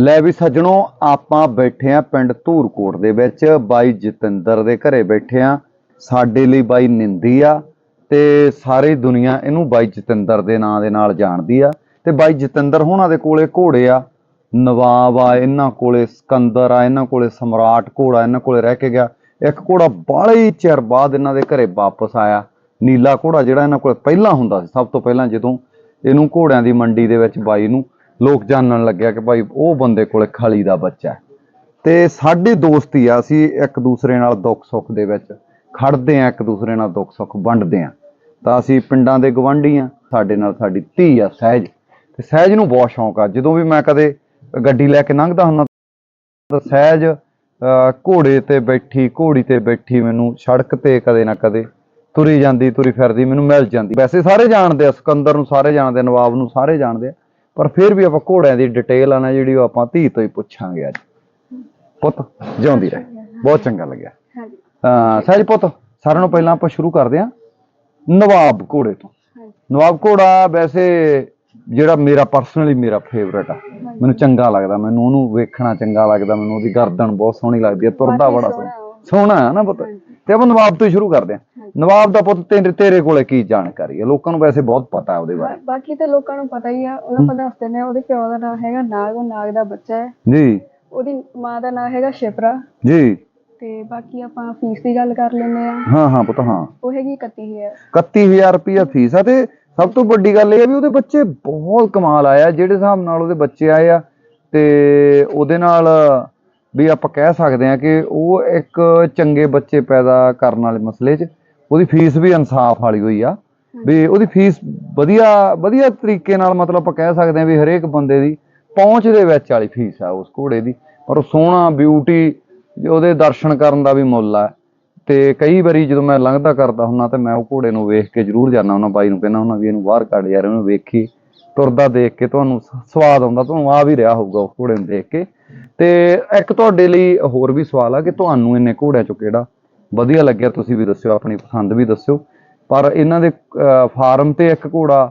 ਲੈ ਵੀ ਸੱਜਣੋ, ਆਪਾਂ ਬੈਠੇ ਆ ਪਿੰਡ ਧੂਰਕੋਟ ਦੇ ਵਿੱਚ। ਬਾਈ ਜਤਿੰਦਰ ਦੇ ਘਰੇ ਬੈਠੇ ਆ ਸਾਡੇ ਲਈ ਬਾਈ ਨਿੰਦੀ ਆ ਤੇ ਸਾਰੀ ਦੁਨੀਆ ਇਹਨੂੰ ਬਾਈ ਜਤਿੰਦਰ ਦੇ ਨਾਂ ਦੇ ਨਾਲ ਜਾਣਦੀ ਆ। ਤੇ ਬਾਈ ਜਤਿੰਦਰ ਹੋਣਾ ਦੇ ਕੋਲੇ ਘੋੜੇ ਆ। ਨਵਾਬ ਆ, ਇਹਨਾਂ ਕੋਲੇ ਸਕੰਦਰ ਆ, ਇਹਨਾਂ ਕੋਲੇ ਸਮਰਾਟ ਘੋੜਾ, ਇਹਨਾਂ ਕੋਲੇ ਰਹਿ ਕੇ ਗਿਆ। ਇੱਕ ਘੋੜਾ ਬਾਹਲੇ ਹੀ ਚਿਰ ਬਾਅਦ ਇਹਨਾਂ ਦੇ ਘਰੇ ਵਾਪਸ ਆਇਆ। ਨੀਲਾ ਘੋੜਾ ਜਿਹੜਾ ਇਹਨਾਂ ਕੋਲ ਪਹਿਲਾਂ ਹੁੰਦਾ ਸੀ, ਸਭ ਤੋਂ ਪਹਿਲਾਂ ਜਦੋਂ ਇਹਨੂੰ ਘੋੜਿਆਂ ਦੀ ਮੰਡੀ ਦੇ ਵਿੱਚ ਬਾਈ ਨੂੰ ਲੋਕ ਜਾਣਨ ਲੱਗਿਆ ਕਿ ਭਾਈ ਉਹ ਬੰਦੇ ਕੋਲੇ ਖਲੀ ਦਾ ਬੱਚਾ ਹੈ। ਤੇ ਸਾਡੀ ਦੋਸਤੀ ਆ ਅਸੀਂ ਇੱਕ ਦੂਸਰੇ ਨਾਲ ਦੁੱਖ ਸੁੱਖ ਦੇ ਵਿੱਚ ਖੜਦੇ ਆ ਇੱਕ ਦੂਸਰੇ ਨਾਲ ਦੁੱਖ ਸੁੱਖ ਵੰਡਦੇ ਆ। ਤਾਂ ਅਸੀਂ ਪਿੰਡਾਂ ਦੇ ਗਵੰਡੀ ਆ ਸਾਡੇ ਨਾਲ ਸਾਡੀ ਧੀ ਆ ਸਹਿਜ। ਤੇ ਸਹਿਜ ਨੂੰ ਬਹੁਤ ਸ਼ੌਂਕ ਆ। ਜਦੋਂ ਵੀ ਮੈਂ ਕਦੇ ਗੱਡੀ ਲੈ ਕੇ ਲੰਘਦਾ ਹੁੰਦਾ ਤਾਂ ਸਹਿਜ ਅਹ, ਘੋੜੇ ਤੇ ਬੈਠੀ ਘੋੜੀ ਤੇ ਬੈਠੀ ਮੈਨੂੰ ਸੜਕ ਤੇ ਕਦੇ ਨਾ ਕਦੇ ਤੁਰੀ ਜਾਂਦੀ ਤੁਰੀ ਫਿਰਦੀ ਮੈਨੂੰ ਮਿਲ ਜਾਂਦੀ। ਵੈਸੇ ਸਾਰੇ ਜਾਣਦੇ ਆ ਸਿਕੰਦਰ ਨੂੰ ਸਾਰੇ ਜਾਣਦੇ ਆ ਨਵਾਬ ਨੂੰ ਸਾਰੇ ਜਾਣਦੇ ਆ। ਪਰ ਫਿਰ ਵੀ ਆਪਾਂ ਘੋੜਿਆਂ ਦੀ ਡਿਟੇਲ ਆ ਨਾ ਜਿਹੜੀ ਉਹ ਆਪਾਂ ਧੀ ਤੋਂ ਹੀ ਪੁੱਛਾਂਗੇ ਅੱਜ। ਪੁੱਤ ਜਿਉਂਦੀ ਰਹੇ। ਬਹੁਤ ਚੰਗਾ ਲੱਗਿਆ। ਹਾਂਜੀ। ਅਹ ਸਹਿਜ ਪੁੱਤ ਸਾਰਿਆਂ ਨੂੰ ਪਹਿਲਾਂ ਆਪਾਂ ਸ਼ੁਰੂ ਕਰਦੇ ਹਾਂ। ਨਵਾਬ ਘੋੜੇ ਤੋਂ। ਨਵਾਬ ਘੋੜਾ ਵੈਸੇ ਜਿਹੜਾ ਮੇਰਾ ਪਰਸਨਲੀ ਮੇਰਾ ਫੇਵਰੇਟ ਆ। ਮੈਨੂੰ ਚੰਗਾ ਲੱਗਦਾ। ਮੈਨੂੰ ਉਹਨੂੰ ਵੇਖਣਾ ਚੰਗਾ ਲੱਗਦਾ। ਮੈਨੂੰ ਉਹਦੀ ਗਰਦਨ ਬਹੁਤ ਸੋਹਣੀ ਲੱਗਦੀ ਹੈ। ਤੁਰਦਾ ਬੜਾ ਸੋਹਣਾ। ਸੋਹਣਾ। ਹੈ ਨਾ ਪੁੱਤ? ਤੇ ਆਪਾਂ ਨਵਾਬ ਤੋਂ ਹੀ ਸ਼ੁਰੂ ਕਰਦੇ ਹਾਂ। ਨਵਾਬ ਦਾ ਪੁੱਤ ਤੇਰੇ ਤੇਰੇ ਕੋਲੇ ਕੀ ਜਾਣਕਾਰੀ ਹੈ? ਲੋਕਾਂ ਨੂੰ ਵੈਸੇ ਬਹੁਤ ਪਤਾ ਹੈ ਉਹਦੇ ਬਾਰੇ। ਬਾਕੀ ਤਾਂ ਲੋਕਾਂ ਨੂੰ ਪਤਾ ਹੀ ਆ ਉਹਨਾਂ ਆਪਾਂ ਦੱਸ ਦਿੰਦੇ ਆ ਉਹਦੇ ਪਿਓ ਦਾ ਨਾਮ ਹੈਗਾ ਨਾਗ ਉਹ ਨਾਗ ਦਾ ਬੱਚਾ ਹੈ। ਜੀ। ਉਹਦੀ ਮਾਂ ਦਾ ਨਾਮ ਹੈਗਾ ਸ਼ਿਪਰਾ। ਜੀ। ਤੇ ਬਾਕੀ ਆਪਾਂ ਫੀਸ ਦੀ ਗੱਲ ਕਰ ਲੈਂਦੇ ਆ ਹਾਂ ਹਾਂ ਪੁੱਤ ਹਾਂ। ਉਹ ਹੈਗੀ 31000 31000 ਰੁਪਇਆ ਫੀਸ ਆ ਤੇ ਸਭ ਤੋਂ ਵੱਡੀ ਗੱਲ ਇਹ ਆ ਵੀ ਉਹਦੇ ਬੱਚੇ ਬਹੁਤ ਕਮਾਲ ਆਇਆ ਜਿਹੜੇ ਹਿਸਾਬ ਨਾਲ ਉਹਦੇ ਬੱਚੇ ਆਏ ਆ ਤੇ ਉਹਦੇ ਨਾਲ ਵੀ ਆਪਾਂ ਕਹਿ ਸਕਦੇ ਆ ਕਿ ਉਹ ਇੱਕ ਚੰਗੇ ਬੱਚੇ ਪੈਦਾ ਕਰਨ ਵਾਲੇ ਮਸਲੇ 'ਚ ਉਹਦੀ ਫੀਸ ਵੀ ਇਨਸਾਫ ਵਾਲੀ ਹੋਈ ਆ ਵੀ ਉਹਦੀ ਫੀਸ ਵਧੀਆ ਵਧੀਆ ਤਰੀਕੇ ਨਾਲ ਮਤਲਬ ਆਪਾਂ ਕਹਿ ਸਕਦੇ ਆ ਵੀ ਹਰੇਕ ਬੰਦੇ ਦੀ ਪਹੁੰਚ ਦੇ ਵਿੱਚ ਵਾਲੀ ਫੀਸ ਆ ਉਸ ਘੋੜੇ ਦੀ ਪਰ ਉਹ ਸੋਹਣਾ ਬਿਊਟੀ ਉਹਦੇ ਦਰਸ਼ਨ ਕਰਨ ਦਾ ਵੀ ਮੁੱਲ ਆ। ਤੇ ਕਈ ਵਾਰੀ ਜਦੋਂ ਮੈਂ ਲੰਘਦਾ ਕਰਦਾ ਹੁੰਨਾ ਤੇ ਮੈਂ ਉਹ ਘੋੜੇ ਨੂੰ ਵੇਖ ਕੇ ਜ਼ਰੂਰ ਜਾਂਦਾ ਹੁੰਦਾ ਬਾਈ ਨੂੰ ਕਹਿੰਦਾ ਹੁੰਦਾ ਵੀ ਇਹਨੂੰ ਬਾਹਰ ਕੱਢ ਯਾਰ ਇਹਨੂੰ ਵੇਖੀ ਤੁਰਦਾ ਦੇਖ ਕੇ ਤੁਹਾਨੂੰ ਸਵਾਦ ਆਉਂਦਾ ਤੁਹਾਨੂੰ ਆ ਵੀ ਰਿਹਾ ਹੋਊਗਾ ਉਹ ਘੋੜੇ ਨੂੰ ਦੇਖ ਕੇ। ਤੇ ਇੱਕ ਤੁਹਾਡੇ ਲਈ ਹੋਰ ਵੀ ਸਵਾਲ ਆ ਕਿ ਤੁਹਾਨੂੰ ਇੰਨੇ ਘੋੜਿਆਂ ਚੋਂ ਕਿਹੜਾ ਵਧੀਆ ਲੱਗਿਆ? ਤੁਸੀਂ ਵੀ ਦੱਸਿਓ, ਆਪਣੀ ਪਸੰਦ ਵੀ ਦੱਸਿਓ। ਪਰ ਇਹਨਾਂ ਦੇ ਫਾਰਮ ਤੇ ਇੱਕ ਘੋੜਾ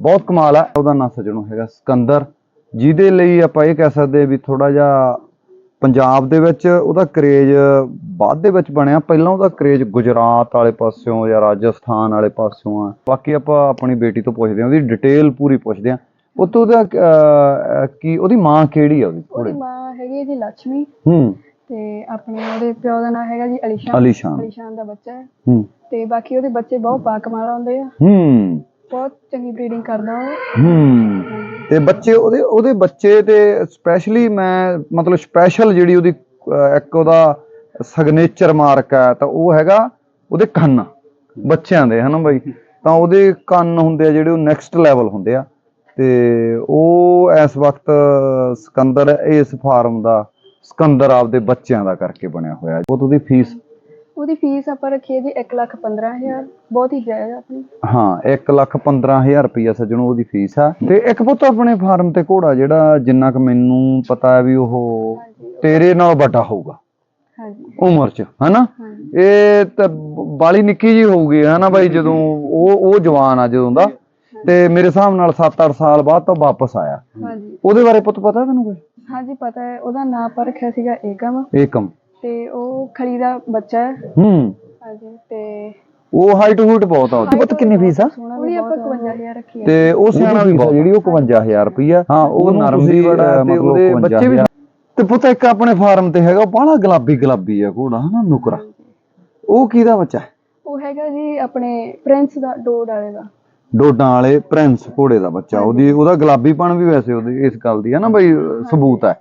ਬਹੁਤ ਕਮਾਲ ਆ, ਉਹਦਾ ਨਾਂ ਸਜਣੋ ਹੈਗਾ ਸਿਕੰਦਰ। ਜਿਹਦੇ ਲਈ ਆਪਾਂ ਇਹ ਕਹਿ ਸਕਦੇ ਵੀ ਥੋੜਾ ਜਿਹਾ ਪੰਜਾਬ ਦੇ ਵਿੱਚ ਉਹਦਾ ਕਰੇਜ ਬਾਅਦ ਦੇ ਵਿੱਚ ਬਣਿਆ। ਪਹਿਲਾਂ ਉਹਦਾ ਕਰੇਜ ਗੁਜਰਾਤ ਵਾਲੇ ਪਾਸਿਓਂ ਜਾਂ ਰਾਜਸਥਾਨ ਵਾਲੇ ਪਾਸਿਓਂ ਆ। ਬਾਕੀ ਆਪਾਂ ਆਪਣੀ ਬੇਟੀ ਤੋਂ ਪੁੱਛਦੇ ਹਾਂ, ਉਹਦੀ ਡਿਟੇਲ ਪੂਰੀ ਪੁੱਛਦੇ ਹਾਂ। ਉਹ ਤੋਂ ਅਹ, ਕੀ ਉਹਦੀ ਮਾਂ ਕਿਹੜੀ ਆ ਉਹਦੀ ਮਾਂ ਹੈਗੀ ਹੈ ਜੀ ਲక్ష్ਮੀ ਹੂੰ। ਤੇ ਆਪਣੇ ਉਹਦੇ ਪਿਓ ਦਾ ਨਾਮ ਹੈਗਾ ਜੀ ਅਲੀਸ਼ਾਨ। ਅਲੀਸ਼ਾਨ। ਅਲੀਸ਼ਾਨ ਦਾ ਬੱਚਾ ਹੈ। ਹੂੰ। ਤੇ ਬਾਕੀ ਉਹਦੇ ਬੱਚੇ ਬਹੁਤ ਬਾਕਮਾਲ ਆਉਂਦੇ ਆ। ਹੂੰ। ਬਹੁਤ ਚੰਗੀ ਬਰੀਡਿੰਗ ਕਰਦਾ ਉਹ। ਹੂੰ। ਤੇ ਬੱਚੇ ਉਹਦੇ ਉਹਦੇ ਬੱਚੇ ਤੇ ਸਪੈਸ਼ਲੀ ਮੈਂ ਮਤਲਬ ਸਪੈਸ਼ਲ ਜਿਹੜੀ ਉਹਦੀ ਇੱਕ ਉਹਦਾ ਸਿਗਨੇਚਰ ਮਾਰਕ ਹੈ ਤਾਂ ਉਹ ਹੈਗਾ ਉਹਦੇ ਕੰਨ। ਬੱਚਿਆਂ ਦੇ ਹਨਾ ਬਾਈ? ਤਾਂ ਉਹਦੇ ਕੰਨ ਹੁੰਦੇ ਆ ਜਿਹੜੇ ਉਹ ਨੈਕਸਟ ਲੈਵਲ ਹੁੰਦੇ ਆ। ਤੇ ਉਹ ਇਸ ਵਕਤ ਸਿਕੰਦਰ ਇਸ ਫਾਰਮ ਦਾ ਸਿਕੰਦਰ ਆਪਦੇ ਬੱਚਿਆਂ ਦਾ ਕਰਕੇ ਬਣਿਆ ਹੋਇਆ। ਉਹ ਉਹਦੀ ਫੀਸ? ਉਹਦੀ ਫੀਸ ਆਪਾਂ ਰੱਖੀ ਹੈ ਜੀ 115000 ਬਹੁਤ ਹੀ ਜਾਇਜ਼ ਆਪਣੀ। ਹਾਂ 1 ਲੱਖ 15000 ਰੁਪਈਆ ਸੱਜਣੋ ਉਹਦੀ ਫੀਸ ਆ। ਤੇ ਇੱਕ ਪੁੱਤ ਆਪਣੇ ਫਾਰਮ ਤੇ ਘੋੜਾ ਜਿਹੜਾ ਜਿੰਨਾ ਕੁ ਮੈਨੂੰ ਪਤਾ ਹੈ ਵੀ ਉਹ ਤੇਰੇ ਨਾਲ ਵੱਡਾ ਹੋਊਗਾ। ਹਾਂਜੀ। ਉਮਰ 'ਚ ਹਨਾ? ਇਹ ਤਾਂ ਬਾਲੀ ਨਿੱਕੀ ਜੀ ਹੋਊਗੀ ਹਨਾ ਬਾਈ? ਜਦੋਂ ਉਹ ਉਹ ਜਵਾਨ ਆ ਜਦੋਂ ਦਾ। ਤੇ ਮੇਰੇ ਹਿਸਾਬ ਨਾਲ 7-8 ਸਾਲ ਬਾਅਦ ਤਾਂ ਵਾਪਸ ਆਇਆ। ਹਾਂਜੀ। ਉਹਦੇ ਬਾਰੇ ਪੁੱਤ ਪਤਾ ਤੈਨੂੰ ਕੋਈ? ਹਾਂਜੀ ਪਤਾ ਹੈ। ਉਹਦਾ ਨਾਮ ਪਰ ਰੱਖਿਆ ਸੀਗਾ ਏਕਮ। ਏਕਮ। ਤੇ ਉਹ ਖਲੀ ਦਾ ਬੱਚਾ ਹੈ। ਹੂੰ। ਹਾਂਜੀ ਤੇ ਉਹ ਹਾਈਟ ਹੂਟ ਬਹੁਤ ਆ ਉਹਦੀ। ਪੁੱਤ ਕਿੰਨੀ ਫੀਸ ਆ? ਉਹਦੀ ਆਪਾਂ 51000 ਰੱਖੀ ਹੈ ਤੇ ਉਹ ਸਿਆਣਾ ਵੀ ਬਹੁਤ ਜਿਹੜੀ ਉਹ 51000 ਰੁਪਈਆ। ਹਾਂ ਉਹ ਨਰਮ ਵੀ ਬੜਾ ਤੇ ਉਹਦੇ ਬੱਚੇ ਵੀ ਤੇ ਪੁੱਤ ਇੱਕ ਆਪਣੇ ਫਾਰਮ ਤੇ ਹੈਗਾ ਬਾਹਲਾ ਗੁਲਾਬੀ ਗੁਲਾਬੀ ਆ ਘੋੜਾ ਹਨਾ ਨੁਕਰਾ। ਉਹ ਕਿਹਦਾ ਬੱਚਾ ਉਹ ਹੈਗਾ ਜੀ ਆਪਣੇ ਪ੍ਰਿੰਸ ਦਾ ਡੋਡ ਵਾਲੇ ਦਾ। ਡੋਡਾਂ ਵਾਲੇ ਪ੍ਰਿੰਸ ਘੋੜੇ ਦਾ ਬੱਚਾ ਉਹਦੀ ਉਹਦਾ ਗੁਲਾਬੀਪਣ ਵੀ ਵੈਸੇ ਉਹਦੀ ਇਸ ਗੱਲ ਦੀ ਹੈ ਨਾ ਬਈ ਸਬੂਤ ਹੈ।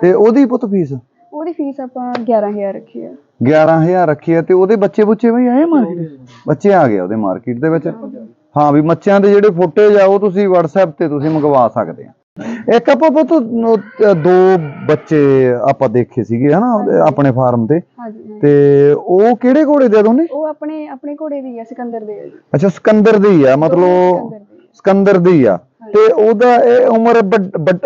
ਤੇ ਉਹਦੀ ਪੁੱਤ ਫੀਸ? ਉਹਦੀ ਫੀਸ ਆਪਾਂ 11000 ਰੱਖੀ ਹੈ 11000 ਰੱਖੀ ਹੈ ਤੇ ਉਹਦੇ ਬੱਚੇ ਬੁੱਚੇ ਬਈ ਆਏ ਮਾਰਕੀਟ ਬੱਚੇ ਆ ਗਏ ਉਹਦੇ ਮਾਰਕੀਟ ਦੇ ਵਿੱਚ। ਹਾਂ ਵੀ ਬੱਚਿਆਂ ਦੇ ਜਿਹੜੇ ਫੋਟੋਜ਼ ਆ ਉਹ ਤੁਸੀਂ WhatsApp ਤੇ ਤੁਸੀਂ ਮੰਗਵਾ ਸਕਦੇ ਆ। ਇੱਕ ਆਪਾਂ ਪੁੱਤ ਦੋ ਬੱਚੇ ਆਪਾਂ ਦੇਖੇ ਸੀਗੇ ਹਨਾ ਆਪਣੇ ਫਾਰਮ ਤੇ। ਤੇ ਉਹ ਕਿਹੜੇ ਘੋੜੇ ਦੇ ਦੋਨੇ? ਉਹ ਆਪਣੇ ਆਪਣੇ ਘੋੜੇ ਦੀ ਹੈ ਸਿਕੰਦਰ ਦੇ ਅੱਛਾ ਸਿਕੰਦਰ ਦੀ ਆ ਮਤਲਬ ਸਿਕੰਦਰ ਦੀ ਦੀ ਆ। ਤੇ ਉਹਦਾ ਇਹ ਉਮਰ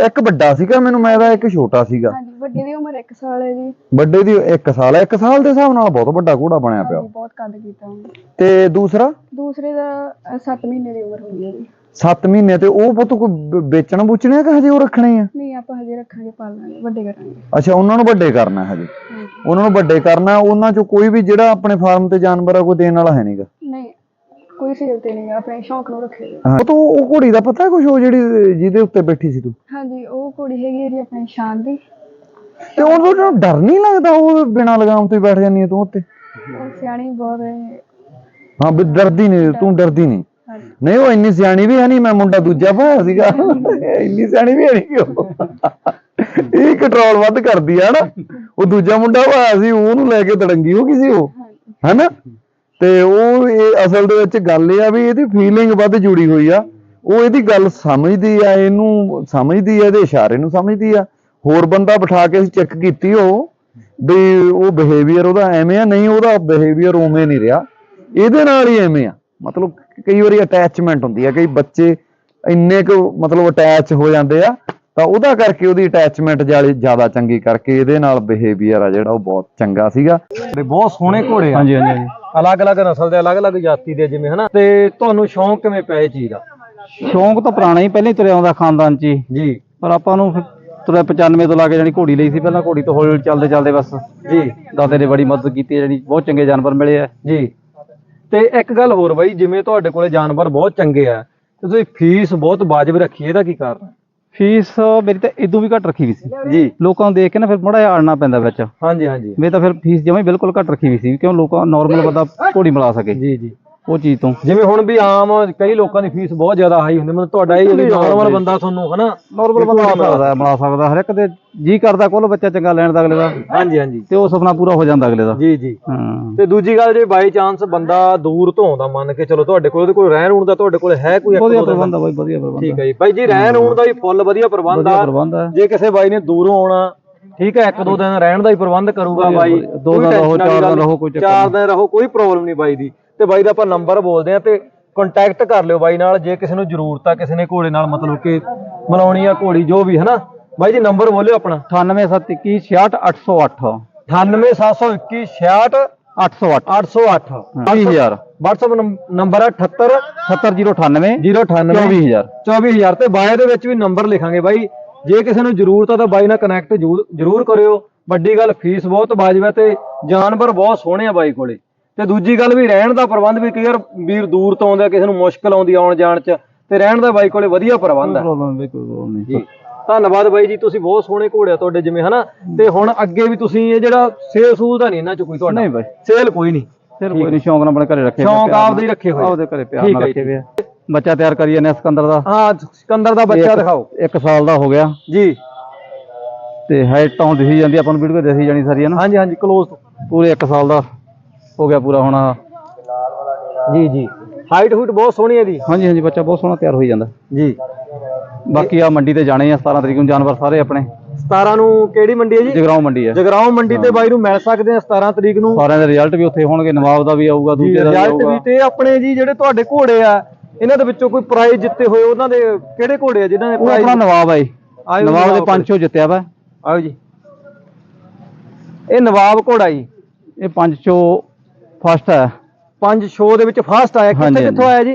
ਇੱਕ ਵੱਡਾ ਸੀਗਾ ਮੈਨੂੰ ਮੈਂ ਇਹਦਾ ਇੱਕ ਛੋਟਾ ਸੀਗਾ। ਹਾਂਜੀ ਵੱਡੇ ਦੀ ਉਮਰ 1 ਸਾਲ ਹੈ ਜੀ। ਵੱਡੇ ਦੀ 1 ਸਾਲ ਹੈ। 1 ਸਾਲ ਦੇ ਹਿਸਾਬ ਨਾਲ ਬਹੁਤ ਵੱਡਾ ਘੋੜਾ ਬਣਿਆ ਪਿਆ। ਬਹੁਤ ਕੱਦ ਕੀਤਾ ਤੇ ਦੂਸਰਾ? ਦੂਸਰੇ ਦਾ 7 ਮਹੀਨੇ ਦੀ ਉਮਰ ਹੁੰਦੀ ਹੈ ਜੀ। 7 ਮਹੀਨੇ ਤੇ ਉਹ ਪੁੱਤ ਕੋਈ ਵੇਚਣ ਬੁਚਣੇ ਕਿ ਹਜੇ ਉਹ ਰੱਖਣੇ ਆ? ਨਹੀਂ ਆਪਾਂ ਹਜੇ ਰੱਖਾਂਗੇ ਪਾਲਾਂਗੇ ਵੱਡੇ ਕਰਾਂਗੇ। ਅੱਛਾ ਉਹਨਾਂ ਨੂੰ ਵੱਡੇ ਕਰਨਾ ਹਜੇ। ਉਹਨਾਂ ਨੂੰ ਵੱਡੇ ਕਰਨਾ ਉਹਨਾਂ ਚੋਂ ਕੋਈ ਵੀ ਜਿਹੜਾ ਆਪਣੇ ਫਾਰਮ ਤੇ ਜਾਨਵਰ ਆ ਕੋਈ ਦੇਣ ਵਾਲਾ ਹੈ ਨਹੀਂਗਾ? ਨਹੀਂ ਕੋਈ ਸੇਲ ਤੇ ਨਹੀਂ ਆਪਣੇ ਸ਼ੌਂਕ ਨੂੰ ਰੱਖੇ। ਹਾਂ ਤੂੰ ਉਹ ਘੋੜੀ ਦਾ ਪਤਾ ਕੁਝ ਉਹ ਜਿਹੜੀ ਜਿਹਦੇ ਉੱਤੇ ਬੈਠੀ ਸੀ ਤੂੰ? ਹਾਂਜੀ ਉਹ ਕੁੜੀ ਹੈਗੀ ਇਹਦੀ ਆਪਣੇ ਸ਼ਾਨ ਦੀ। ਤੇ ਉਹਨੂੰ ਡਰ ਨਹੀਂ ਲੱਗਦਾ ਉਹ ਬਿਨਾਂ ਲਗਾਮ ਤੋਂ ਹੀ ਬੈਠ ਜਾਂਦੀ ਹੈ ਤੂੰ ਉੱਤੇ? ਸਿਆਣੀ ਬਹੁਤ ਹੈ। ਹਾਂ ਵੀ ਡਰਦੀ ਨਹੀਂ ਤੂੰ ਡਰਦੀ ਨਹੀਂ। ਨਹੀਂ, ਉਹ ਇੰਨੀ ਸਿਆਣੀ ਵੀ ਹੈ ਨਹੀਂ, ਮੈਂ ਮੁੰਡਾ ਦੂਜਾ ਪਾਇਆ ਸੀਗਾ। ਇੰਨੀ ਸਿਆਣੀ ਵੀ ਹੈ ਨਹੀਂ ਉਹ। ਇਹ ਕੰਟਰੋਲ ਵੱਧ ਕਰਦੀ ਆ ਨਾ ਉਹ ਦੂਜਾ ਮੁੰਡਾ ਪਾਇਆ ਸੀ, ਉਹਨੂੰ ਲੈ ਕੇ ਤੜੰਗੀ ਹੋ ਗਈ ਸੀ ਉਹ ਹਾਂਜੀ ਹੈਨਾ? ਤੇ ਉਹ ਇਹ ਅਸਲ ਦੇ ਵਿੱਚ ਗੱਲ ਇਹ ਆ ਵੀ ਇਹਦੀ ਫੀਲਿੰਗ ਵੱਧ ਜੁੜੀ ਹੋਈ ਆ। ਉਹ ਇਹਦੀ ਗੱਲ ਸਮਝਦੀ ਆ, ਇਹਨੂੰ ਸਮਝਦੀ ਆ, ਇਹਦੇ ਇਸ਼ਾਰੇ ਨੂੰ ਸਮਝਦੀ ਆ। ਹੋਰ ਬੰਦਾ ਬਿਠਾ ਕੇ ਅਸੀਂ ਚੈੱਕ ਕੀਤੀ ਉਹ, ਵੀ ਉਹ ਬਿਹੇਵੀਅਰ ਉਹਦਾ ਐਵੇਂ ਆ, ਨਹੀਂ, ਉਹਦਾ ਬਿਹੇਵੀਅਰ ਉਵੇਂ ਨਹੀਂ ਰਿਹਾ। ਇਹਦੇ ਨਾਲ ਹੀ ਐਵੇਂ ਆ। ਮਤਲਬ ਕਈ ਵਾਰੀ ਅਟੈਚਮੈਂਟ ਹੁੰਦੀ ਆ ਕਈ ਬੱਚੇ ਇੰਨੇ ਕੁ ਮਤਲਬ ਅਟੈਚ ਹੋ ਜਾਂਦੇ ਆ ਤਾਂ ਉਹਦਾ ਕਰਕੇ ਉਹਦੀ ਅਟੈਚਮੈਂਟ ਜ਼ਿਆਦਾ ਚੰਗੀ ਕਰਕੇ ਇਹਦੇ ਨਾਲ ਬਿਹੇਵੀਅਰ ਆ ਜਿਹੜਾ ਉਹ ਬਹੁਤ ਚੰਗਾ ਸੀਗਾ। ਤੇ ਬਹੁਤ ਸੋਹਣੇ ਘੋੜੇ ਆ। ਹਾਂਜੀ ਹਾਂਜੀ ਅਲੱਗ-ਅਲੱਗ ਨਸਲ ਦੇ ਅਲੱਗ-ਅਲੱਗ ਜਾਤੀ ਦੇ ਜਿਵੇਂ ਹਨਾ? ਤੇ ਤੁਹਾਨੂੰ ਸ਼ੌਂਕ ਕਿਵੇਂ ਪਿਆ ਇਹ ਚੀਜ਼ ਦਾ? ਸ਼ੌਂਕ ਤਾਂ ਪੁਰਾਣਾ ਹੀ ਪਹਿਲਾਂ ਹੀ ਤੁਰਿਆ ਆਉਂਦਾ ਖਾਨਦਾਨ 'ਚ ਹੀ। ਜੀ। ਪਰ ਆਪਾਂ ਨੂੰ ਫਿਰ ਤੁਰਿਆ 95 ਤੋਂ ਲਾ ਕੇ ਜਾਨੀ ਘੋੜੀ ਲਈ ਸੀ ਪਹਿਲਾਂ ਘੋੜੀ ਤੋਂ ਹੌਲੀ ਹੌਲੀ ਚੱਲਦੇ ਚੱਲਦੇ ਬਸ। ਜੀ। ਦਾਦੇ ਨੇ ਬੜੀ ਮਦਦ ਕੀਤੀ ਜਾਨੀ ਬਹੁਤ ਚੰਗੇ ਜਾਨਵਰ ਮਿਲੇ ਆ। ਜੀ। ਤੇ ਇੱਕ ਗੱਲ ਹੋਰ ਬਾਈ ਜਿਵੇਂ ਤੁਹਾਡੇ ਕੋਲੇ ਜਾਨਵਰ ਬਹੁਤ ਚੰਗੇ ਆ ਤੇ ਤੁਸੀਂ ਫੀਸ ਬਹੁਤ ਵਾਜਬ ਰੱਖੀ ਇਹਦਾ ਕੀ ਕਾਰਨ ਹੈ? ਫੀਸ ਮੇਰੀ ਤਾਂ ਇਦੋਂ ਵੀ ਘੱਟ ਰੱਖੀ ਵੀ ਸੀ। ਜੀ। ਲੋਕਾਂ ਨੂੰ ਦੇਖ ਕੇ ਨਾ ਫਿਰ ਬੜਾ ਜਿਹਾ ਅੜਨਾ ਪੈਂਦਾ ਵਿੱਚ। ਹਾਂਜੀ ਹਾਂਜੀ। ਮੇਰੀ ਤਾਂ ਫਿਰ ਫੀਸ ਜਮਾਂ ਹੀ ਬਿਲਕੁਲ ਘੱਟ ਰੱਖੀ ਵੀ ਸੀ ਕਿਉਂ ਲੋਕਾਂ ਨਾਰਮਲ ਬੰਦਾ ਘੋੜੀ ਮਿਲਾ ਸਕੇ। ਜੀ ਜੀ। ਉਹ ਚੀਜ਼ ਤੋਂ। ਜਿਵੇਂ ਹੁਣ ਵੀ ਆਮ ਕਈ ਲੋਕਾਂ ਦੀ ਫੀਸ ਬਹੁਤ ਜ਼ਿਆਦਾ ਹਾਈ ਹੁੰਦੀ ਮਤਲਬ ਤੁਹਾਡਾ ਇਹ ਨਾਰਮਲ ਬੰਦਾ ਤੁਹਾਨੂੰ ਹਨਾ? ਨਾਰਮਲ ਬੰਦਾ ਮਿਲਾ ਸਕਦਾ ਮਿਲਾ ਸਕਦਾ ਹਰ ਇੱਕ ਦੇ ਜੀ ਕਰਦਾ ਕੋਲ ਬੱਚਾ ਚੰਗਾ ਲੈਣ ਦਾ ਅਗਲੇ ਦਾ। ਹਾਂਜੀ ਹਾਂਜੀ। ਤੇ ਉਹ ਸੁਪਨਾ ਪੂਰਾ ਹੋ ਜਾਂਦਾ ਅਗਲੇ ਦਾ। ਜੀ ਜੀ। ਹਾਂ। ਤੇ ਦੂਜੀ ਗੱਲ ਜੇ ਬਾਈ ਚਾਂਸ ਬੰਦਾ ਦੂਰ ਤੋਂ ਆਉਂਦਾ ਮੰਨ ਕੇ ਚਲੋ ਤੁਹਾਡੇ ਕੋਲ ਉਹਦੇ ਕੋਲ ਰਹਿਣ ਰੂਣ ਦਾ ਤੁਹਾਡੇ ਕੋਲ ਹੈ ਕੋਈ ਇੱਕ ਵਧੀਆ ਦੋ ਦਿਨ ਪ੍ਰਬੰਧ ਆ ਬਾਈ ਵਧੀਆ ਪ੍ਰਬੰਧ ਠੀਕ ਹੈ ਜੀ। ਬਾਈ ਜੀ ਰਹਿਣ ਰੂਣ ਦਾ ਵੀ ਫੁੱਲ ਵਧੀਆ ਪ੍ਰਬੰਧ ਵਧੀਆ ਆ ਪ੍ਰਬੰਧ ਆ। ਜੇ ਕਿਸੇ ਬਾਈ ਨੇ ਦੂਰੋਂ ਆਉਣਾ ਠੀਕ ਹੈ ਇੱਕ ਦੋ ਦਿਨ ਰਹਿਣ ਦਾ ਹੀ ਪ੍ਰਬੰਧ ਕਰੂਗਾ ਬਾਈ। ਦੋ ਕੋਈ ਦਿਨ ਰਹੋ, tension ਵਾਲੀ ਚਾਰ ਦਿਨ ਰਹੋ, ਕੋਈ ਚੱਕਰ ਚਾਰ ਦਿਨ ਰਹੋ ਕੋਈ ਪ੍ਰੋਬਲਮ ਨਹੀਂ ਬਾਈ ਦੀ। ਤੇ ਬਾਈ ਦਾ ਆਪਾਂ ਨੰਬਰ ਬੋਲਦੇ ਆ ਤੇ ਕੰਟੈਕਟ ਕਰ ਲਿਓ ਬਾਈ ਨਾਲ ਜੇ ਕਿਸੇ ਨੂੰ ਜ਼ਰੂਰਤ ਆ ਕਿਸੇ ਨੇ ਘੋੜੇ ਨਾਲ ਮਤਲਬ ਕਿ ਮਲਾਉਣੀ ਆ ਘੋੜੀ ਜੋ ਵੀ ਹਨਾ? ਬਾਈ ਜੀ ਨੰਬਰ ਬੋਲਿਓ ਆਪਣਾ। 98721 66808 98721 66 808 808 20000 WhatsApp ਨੰਬਰ ਹੈ 78 70098 098 24000 24000 ਤੇ ਬਾਏ ਦੇ ਵਿੱਚ ਵੀ ਨੰਬਰ ਲਿਖਾਂਗੇ ਬਾਈ। ਜੇ ਕਿਸੇ ਨੂੰ ਜ਼ਰੂਰਤ ਆ ਤਾਂ ਬਾਈ ਨਾਲ ਕਨੈਕਟ ਜ਼ਰੂਰ ਕਰਿਓ। ਵੱਡੀ ਗੱਲ ਫੀਸ ਬਹੁਤ ਵਾਜਬ ਹੈ ਤੇ ਜਾਨਵਰ ਬਹੁਤ ਸੋਹਣੇ ਆ ਬਾਈ ਕੋਲੇ। ਤੇ ਦੂਜੀ ਗੱਲ ਵੀ ਰਹਿਣ ਦਾ ਪ੍ਰਬੰਧ ਵੀ ਕਈ ਵਾਰ ਵੀਰ ਦੂਰ ਤੋਂ ਆਉਂਦਾ ਕਿਸੇ ਨੂੰ ਮੁਸ਼ਕਲ ਆਉਂਦੀ ਆਉਣ ਜਾਣ ਚ ਤੇ ਰਹਿਣ ਦਾ ਬਾਈ ਕੋਲੇ ਵਧੀਆ ਪ੍ਰਬੰਧ ਹੈ ਪ੍ਰੋਬਲਮ ਵੀ ਕੋਈ ਪ੍ਰੋਬਲਮ ਨਹੀਂ ਜੀ। ਧੰਨਵਾਦ ਬਾਈ ਜੀ ਤੁਸੀਂ ਬਹੁਤ ਸੋਹਣੇ ਘੋੜੇ ਆ ਤੁਹਾਡੇ ਜਿਵੇਂ ਹਨਾ? ਤੇ ਹੁਣ ਅੱਗੇ ਵੀ ਤੁਸੀਂ ਇਹ ਜਿਹੜਾ ਸੇਲ ਸੂਲ ਦਾ ਨਹੀਂ ਇਹਨਾਂ ਚ ਕੋਈ ਤੁਹਾਡਾ? ਨਹੀਂ ਬਾਈ। ਸੇਲ ਕੋਈ ਨਹੀਂ ਸਿਰ ਕੋਈ ਨਹੀਂ ਸ਼ੌਂਕ ਨਾਲ ਆਪਣੇ ਘਰੇ ਰੱਖੇ ਹੋਏ ਸ਼ੌਂਕ ਪਿਆਰ ਆਪਦੇ ਹੀ ਰੱਖੇ ਹੋਏ ਆਪਦੇ ਘਰੇ ਪਿਆਰ ਠੀਕ ਨਾਲ ਹੈ ਰੱਖੇ ਹੋਏ ਆ। ਬੱਚਾ ਤਿਆਰ ਕਰੀ ਜਾਂਦੇ ਆ ਸਿਕੰਦਰ ਦਾ। ਹਾਂ ਸਿਕੰਦਰ ਦਾ ਬੱਚਾ ਦਿਖਾਓ। 1 ਸਾਲ ਦਾ ਹੋ ਗਿਆ। ਜੀ। ਤੇ ਹਾਈਟ ਤਾਂ ਹੁਣ ਦਿਖੀ ਜਾਂਦੀ ਆ, ਆਪਾਂ ਨੂੰ ਵੀਡੀਓ ਦਿਖੀ ਜਾਣੀ ਸਾਰੀ ਹੈ ਨਾ ਹਾਂਜੀ ਹਾਂਜੀ ਕਲੋਜ਼ ਪੂਰੇ 1 ਸਾਲ ਦਾ। ਹੋ ਗਿਆ ਪੂਰਾ ਹੁਣ। ਜੀ ਜੀ। ਹਾਈਟ ਹੂਟ ਬਹੁਤ ਸੋਹਣੀ ਹੈ ਦੀ ਹਾਂਜੀ ਹਾਂਜੀ ਬੱਚਾ ਬਹੁਤ ਸੋਹਣਾ ਤਿਆਰ ਹੋਈ ਜਾਂਦਾ। ਜੀ। ਬਾਕੀ ਆ ਮੰਡੀ ਤੇ ਜਾਣੇ ਆ 17 ਤਰੀਕ ਨੂੰ ਜਾਨਵਰ ਸਾਰੇ ਆਪਣੇ। 17 ਨੂੰ ਕਿਹੜੀ ਮੰਡੀ ਹੈ ਜੀ? ਜਗਰਾਉਂ ਮੰਡੀ ਆ ਜਗਰਾਉਂ ਮੰਡੀ ਤੇ ਬਾਈ ਨੂੰ ਮਿਲ ਸਕਦੇ ਆ 17 ਤਰੀਕ ਨੂੰ। ਸਾਰਿਆਂ ਦੇ ਰਿਜ਼ਲਟ ਵੀ ਉੱਥੇ ਹੋਣਗੇ ਨਵਾਬ ਦਾ ਵੀ ਆਊਗਾ ਦੂਜੇ ਦਾ ਵੀ ਰਿਜ਼ਲਟ ਆਊਗਾ। ਵੀ ਤੇ ਆਪਣੇ ਜੀ ਜਿਹੜੇ ਤੁਹਾਡੇ ਘੋੜੇ ਆ ਇਹਨਾਂ ਦੇ ਵਿੱਚੋਂ ਕੋਈ ਪ੍ਰਾਈਜ਼ ਜਿੱਤੇ ਹੋਏ ਉਹਨਾਂ ਦੇ ਕਿਹੜੇ ਘੋੜੇ ਆ ਜਿਨ੍ਹਾਂ ਨੇ ਉਹ ਆਪਣਾ ਪ੍ਰਾਈਜ਼ ਨਵਾਬ ਆ ਜੀ। ਆਇਓ ਨਵਾਬ ਦੇ ਨਵਾਬ ਪੰਜ ਛੋ ਜਿੱਤਿਆ ਵਾ। ਆਓ ਜੀ। ਇਹ ਨਵਾਬ ਘੋੜਾ ਜੀ। ਇਹ ਪੰਜ ਚੋ ਫਸਟ ਹੈ ਪੰਜ ਸ਼ੋਅ ਦੇ ਵਿੱਚ ਫਸਟ ਆਇਆ। ਹਾਂਜੀ, ਕਿੱਥੇ ਕਿੱਥੋਂ ਆਇਆ ਜੀ?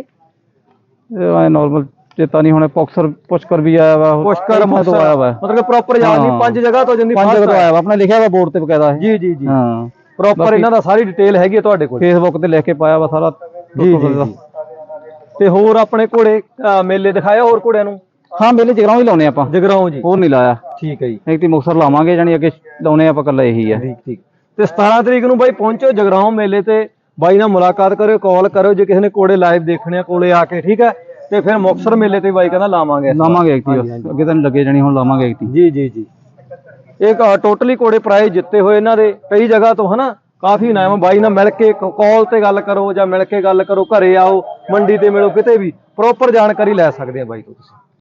ਇਹ ਨਾਰਮਲ ਚੇਤਾ ਨਹੀਂ ਹੁਣੇ। ਪੌਕਸਰ ਪੁਸ਼ਕਰ ਵੀ ਆਇਆ ਵਾ। ਪੁਸ਼ਕਰ ਇੱਥੋਂ ਤੋਂ ਆਇਆ ਵਾ। ਮਤਲਬ ਪ੍ਰੋਪਰ ਯਾਦ ਨਹੀਂ ਹਾਂ। ਪੰਜ ਜਗ੍ਹਾ ਤੋਂ ਜਾਂਦੀ ਪੰਜ ਜਗ੍ਹਾ ਤੋਂ ਆਇਆ। ਵਾ। ਆਪਣੇ ਲਿਖਿਆ ਵਾ ਬੋਰਡ ਤੇ ਬਕਾਇਦਾ। ਇਹ ਜੀ ਜੀ ਜੀ। ਹਾਂ। ਪ੍ਰੋਪਰ ਇਹਨਾਂ ਦਾ ਸਾਰੀ ਡਿਟੇਲ ਹੈਗੀ ਹੈ ਤੁਹਾਡੇ ਕੋਲ। ਫੇਸਬੁੱਕ ਤੇ ਲਿਖ ਕੇ ਪਾਇਆ ਵਾ ਸਾਰਾ। ਜੀ ਜੀ ਜੀ। ਤੇ ਹੋਰ ਆਪਣੇ ਘੋੜੇ ਅਹ, ਮੇਲੇ ਦਿਖਾਇਆ ਹੋਰ ਘੋੜਿਆਂ ਨੂੰ? ਹਾਂ ਮੇਲੇ ਜਗਰਾਉਂ ਹੀ ਲਾਉਨੇ ਆਪਾਂ। ਜਗਰਾਉਂ ਜੀ। ਹੋਰ ਨਹੀਂ ਲਾਇਆ। ਠੀਕ ਹੈ ਜੀ। ਇੱਕ ਤੇ ਮੁਕਸਰ ਲਾਵਾਂਗੇ ਜਾਨੀ ਅੱਗੇ ਲਾਉਨੇ ਆਪਾਂ ਕੱਲਾ ਇਹੀ ਆ। ਠੀਕ ਠੀਕ। ਤੇ 17 ਤਰੀਕ ਨੂੰ ਬਾਈ ਪਹੁੰਚੋ ਜਗਰਾਉਂ ਮੇਲੇ ਤੇ। ਬਾਈ ਨਾਲ ਮੁਲਾਕਾਤ ਕਰਿਓ ਕਾਲ ਕਰਿਓ ਜੇ ਕਿਸੇ ਨੇ ਕੋੜੇ ਲਾਈਵ ਦੇਖਣੇ ਆ ਕੋਲੇ ਆ ਕੇ ਠੀਕ ਹੈ? ਤੇ ਫਿਰ ਮੁਕਤਸਰ ਮੇਲੇ ਤੇ ਬਾਈ ਕਹਿੰਦਾ ਲਾਵਾਂਗੇ। ਲਾਵਾਂਗੇ ਇੱਕ ਤੀ ਅੱਗੇ ਤਾਂ ਲੱਗੇ ਜਾਣੀ ਹੁਣ ਲਾਵਾਂਗੇ ਇੱਕ ਤੀ ਜੀ ਜੀ ਜੀ। ਇਹ ਟੋਟਲੀ ਕੋੜੇ ਪ੍ਰਾਈਜ਼ ਜਿੱਤੇ ਹੋਏ ਇਹਨਾਂ ਦੇ ਕਈ ਜਗ੍ਹਾ ਤੋਂ ਹਨਾ? ਕਾਫੀ ਨਾਮ ਬਾਈ ਨਾਲ ਮਿਲ ਕੇ ਕਾਲ ਤੇ ਗੱਲ ਕਰੋ ਜਾਂ ਮਿਲ ਕੇ ਗੱਲ ਕਰੋ ਘਰੇ ਆਓ ਮੰਡੀ ਤੇ ਮਿਲੋ ਕਿਤੇ ਵੀ। ਪ੍ਰੋਪਰ ਜਾਣਕਾਰੀ ਲੈ ਸਕਦੇ ਆ ਬਾਈ ਤੋਂ ਤੁਸੀਂ।